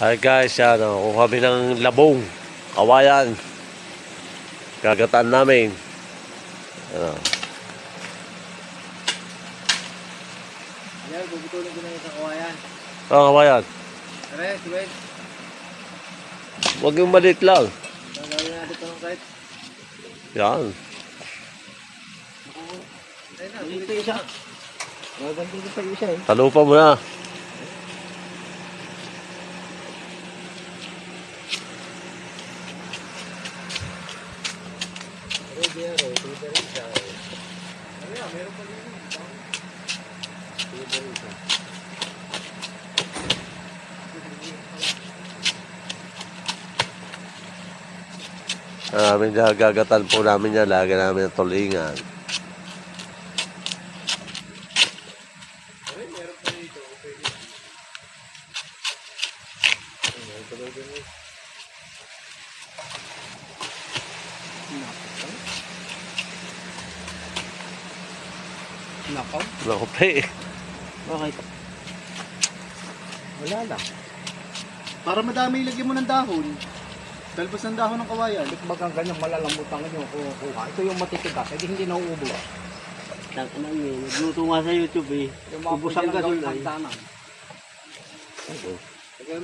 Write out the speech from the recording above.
Ay guys, yan o. Kuha kami ng labong. Kawayan. Gagatan namin. Ano. Yan, bubutulin ko na sa kawayan. Oh, kawayan. Tara, Ben. Huwag yung maliit lang. Gagawin natin ito ng kahit. Yan. Ayun na, dito isa. Gaganti ko sa isa eh. Talupa mo na. Ready na ro, dito rin siya. Ano yan, meron pa din. Dito rin siya. Namin dyan, gagatan po namin yan. Lagi namin ang tulingan. Ay, meron pa dito. Pwede. Ayun, tuloy din eh. Nakaw? Naku, pre. Bakit? Wala lang. Para madami ilagyan mo ng dahon. Talbos ng dahon ng kawayan. Bagang ganyan malalamutan nyo kukuha. Ito yung matitigas, hindi hindi nauubos. Tang ina yun. Nagluto nga sa YouTube eh. Yung mga Ubus ang hagdanan. Ano?